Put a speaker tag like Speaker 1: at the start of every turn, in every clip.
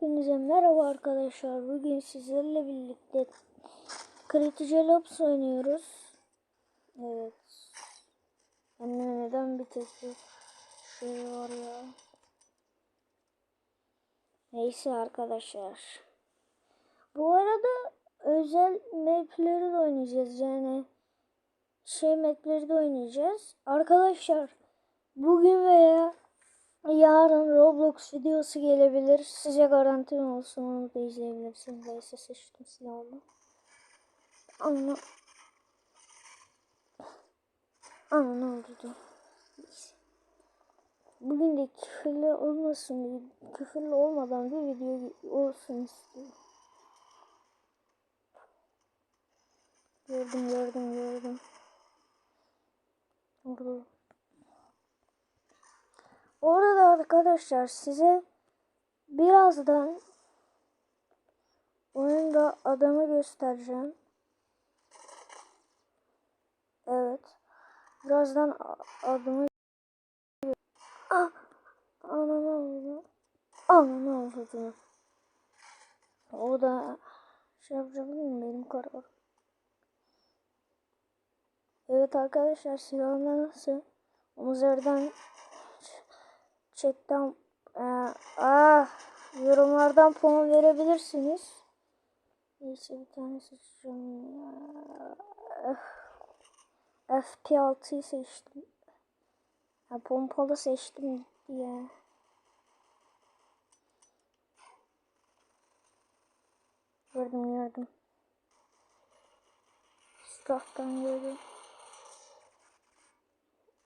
Speaker 1: Hepinize merhaba arkadaşlar. Bugün sizlerle birlikte Critical Ops oynuyoruz. Evet. Anne neden bir tek şey var ya. Neyse arkadaşlar. Bu arada özel mapleri de oynayacağız. Yani şey mapleri de oynayacağız. Arkadaşlar bugün veya Yarın Roblox videosu gelebilir. Size garantim olsun onu da izleyebilirsiniz. Neyse seçtim silahımı. Ama Ama ne oldu? Bugün de küfürlü olmasın, küfürlü olmadan bir video olsun istiyorum. Gördüm, gördüm, gördüm. Orada. Orada arkadaşlar size birazdan oyunda adamı göstereceğim. Evet. Birazdan a- adamı Ah! Ana ne oldu? Ana ne oldu? O da şey değil mi? Benim karar. Evet arkadaşlar silahlar nasıl? Omuzlardan chatten e, ah, yorumlardan puan verebilirsiniz. Neyse bir tane seçeceğim. ya. FP6'yı seçtim. Ha, pompalı seçtim diye. Gördüm gördüm. Staff'tan gördüm.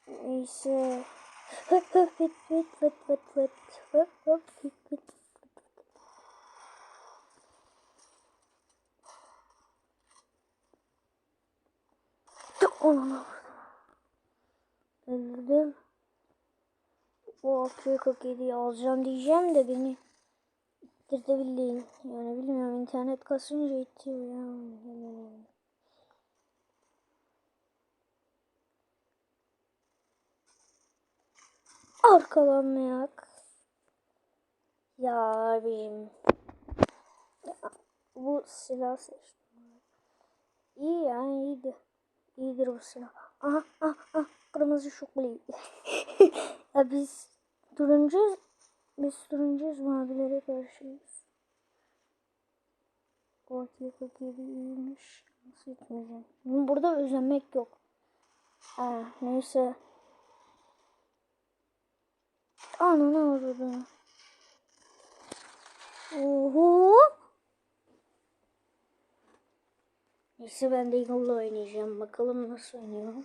Speaker 1: Neyse. Hıt hıt hıt hıt hıt hıt hıt hıt hıt hıt hıt. Onu Öldürdüm. O 47'yi alacağım diyeceğim de beni ittirdi bildiğin. Yani bilmiyorum internet kasınca itiyor ya. Arkalanmayak. Ya abim. Ya, bu silah seçtim. İyi yani iyiydi. İyidir bu silah. Aha aha aha kırmızı şokli. ya biz turuncu biz turuncuyuz mavilere karşıyız. O gibi iyiymiş. Nasıl etmeyeceğim? Burada özenmek yok. Ha, neyse. Ana ne oldu? Oho. Neyse ben de Eagle'la oynayacağım. Bakalım nasıl oynuyorum.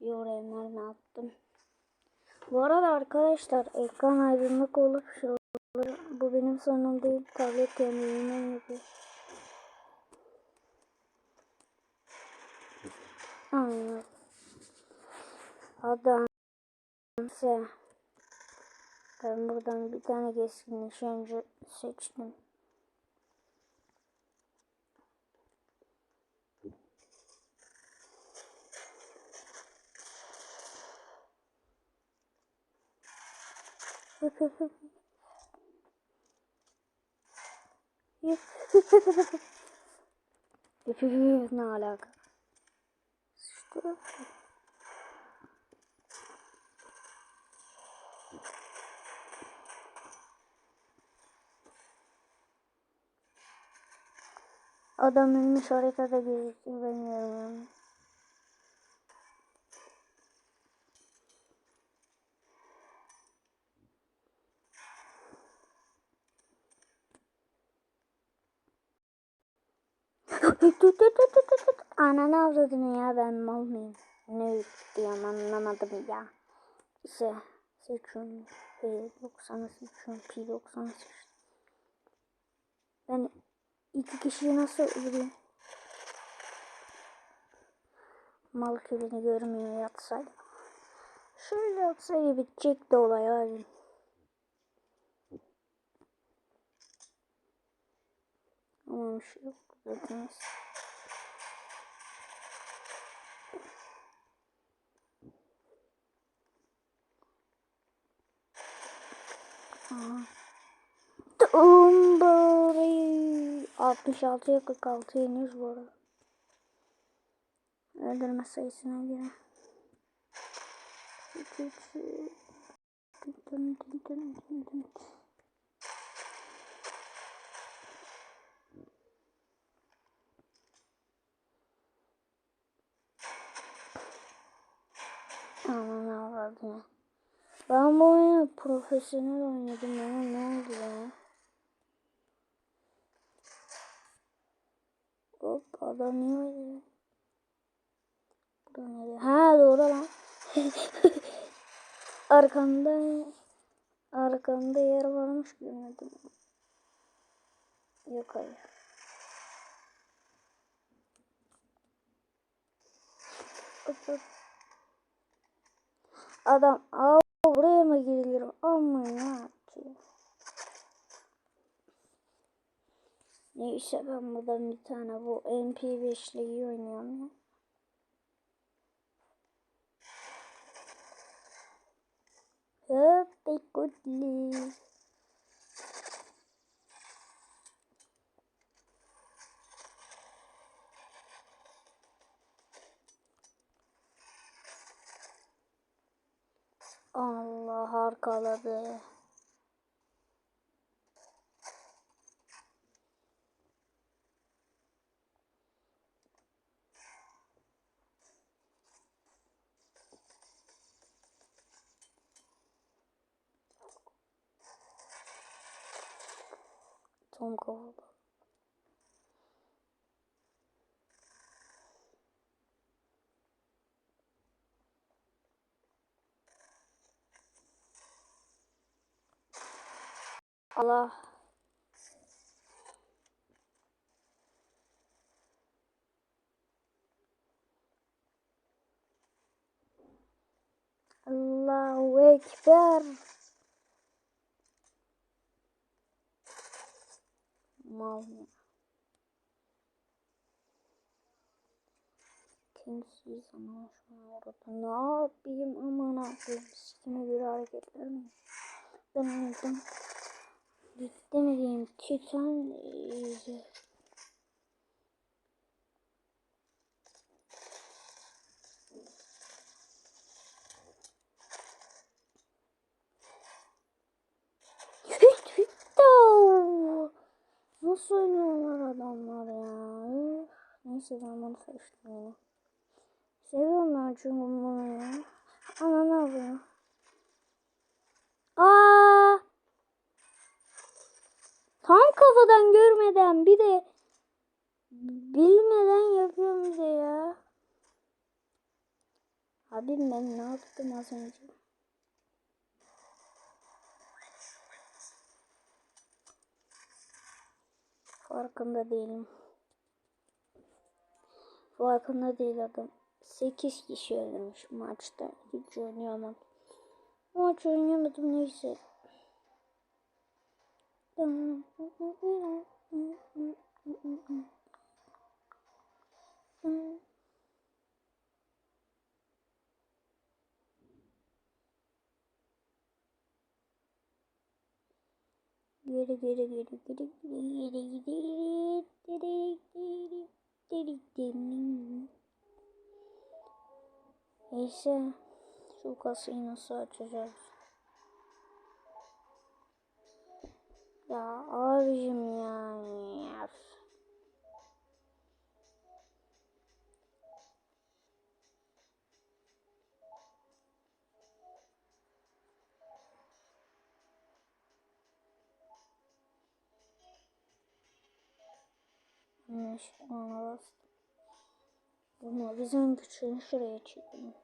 Speaker 1: Yorenler ne yaptım? Bu arada arkadaşlar ekran aydınlık olup olur. Bu benim sonum değil. Tablet kendiliğinden yapıyor. Anladım. Adam ben buradan bir tane keskin nişancı seçtim. ne alaka? İşte. Adam ölmüş haritada gözüküyor ben görmüyorum. Ananı avradını ya ben mal mıyım? Ne diyorum anlamadım ya. İşte seçiyorum. P90'ı seçiyorum. P90'ı seçtim. Ben iki kişiyi nasıl öldüreyim? Mal beni görmüyor yatsaydı. Şöyle yatsaydı bitecekti olay abi. Ama bir şey yok. Zaten. Tumblery 66'ya 46 yeniyoruz bu arada. Öldürme sayısına göre. Aman avradım. Ben bu oyunu profesyonel oynadım ama ne oldu ya? Hop adam niye oynuyor? Burada nereye? Ha doğru lan. Arkamda arkamda yer varmış görmedim. Yok hayır. Adam aa Sonra girilir amına ki. Neyse ben buradan bir tane bu MP5'li iyi oynuyorum ya. Happy goodly. Oh, harikaladı. Tom kovuldu. Allah. Allahu Ekber. Mal ya. Kimsiz ama şu an orada ne yapayım aman Allah'ım sikime göre hareketler? Ben oradan Beklemediğim Titan izi. E, Nasıl oynuyorlar adamlar ya? Neyse ben bunu karıştırmayayım. Seviyorum ben çünkü bunu ya. Ana ne yapıyor? Kafadan görmeden bir de bilmeden yapıyorum bir de ya. Abi ben ne yaptım az önce? Farkında değilim. Farkında değil adam. 8 kişi öldürmüş maçta. Hiç oynayamadım. Maç oynayamadım neyse. Geri geri geri geri geri geri geri geri geri geri Neyse şu kasayı nasıl açacağız? Ya abicim ya. Yanlış ona bastım. Bunu bizim küçüğünü şuraya çekelim.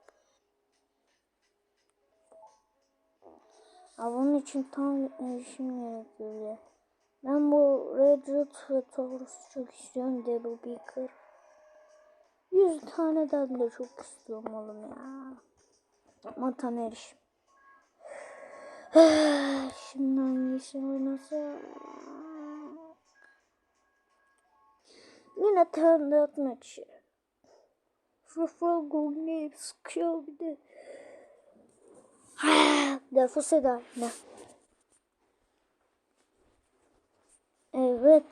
Speaker 1: Ya bunun için tam erişim gerekiyor ya. Ben bu Red Root ve Taurus'u çok istiyorum. Devil Beaker. 100 taneden de çok istiyorum oğlum ya. Ama tam erişim. Şimdi hangisi oynasa? Yine that match. Referral gol ne sıkıyor bir de. Defos eder. Ne? Evet.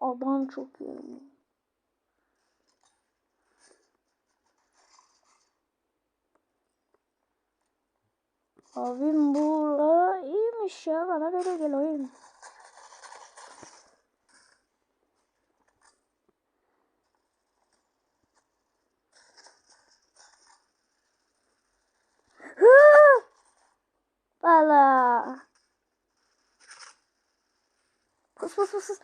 Speaker 1: Adam çok iyi. Abim bu iyiymiş ya. Bana böyle gel oyun. Pus pus. pus.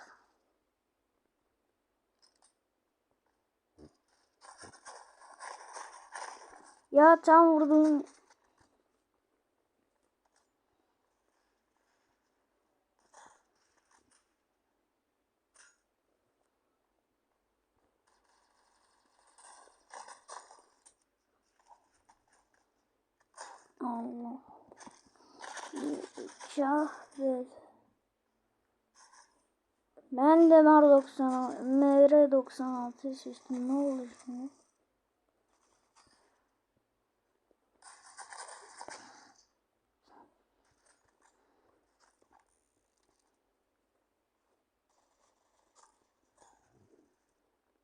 Speaker 1: Ya tam vurdum. Allah. Şahret. Ben de Mar 90 MR 96 seçtim. Ne olur şimdi?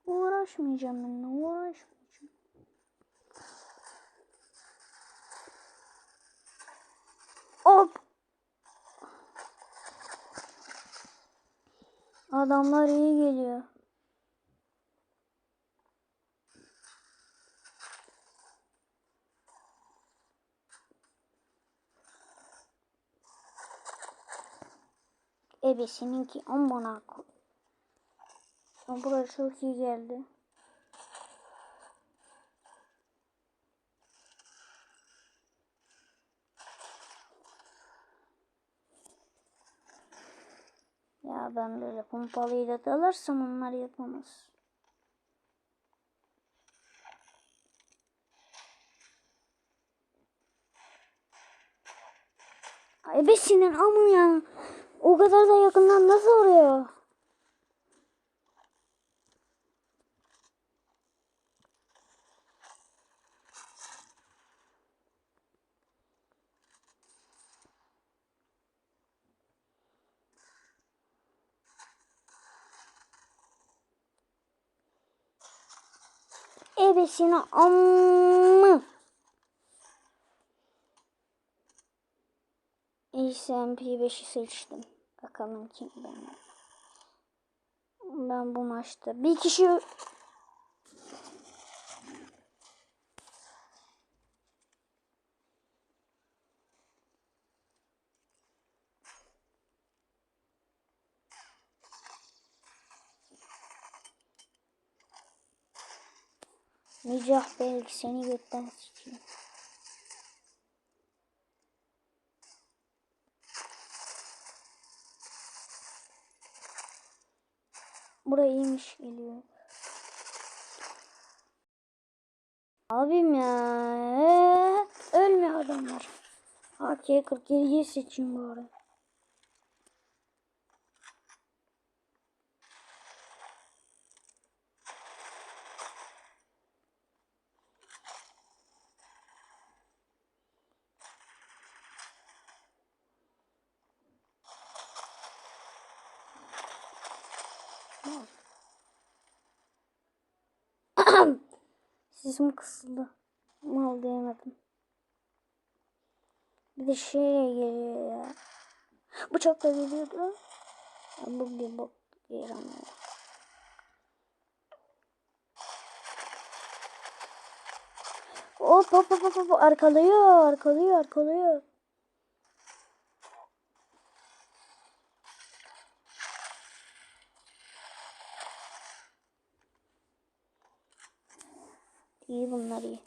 Speaker 1: Uğraşmayacağım ben. Uğraşmayacağım. Hop. Adamlar iyi geliyor. Ebesininki amına koy. Burası çok iyi geldi. Ya ben böyle pompalıyla dalarsam onlar yapamaz. Ay be senin amın ya. O kadar da yakından nasıl oraya? Ebesini amma. SMP5'i seçtim. Bakalım kim ben. Ben bu maçta bir kişi Nicah belki seni götten sikeyim. Buraya iyiymiş geliyor. Abim ya. ölmüyor adamlar. AK-47'yi seçeyim bari. Sesim kısıldı. Mal diyemedim. Bir de şey geliyor ya. Bıçak da geliyordu. Ya bu bir bok. Hop hop hop hop hop arkalıyor arkalıyor arkalıyor. İyi bunlar iyi.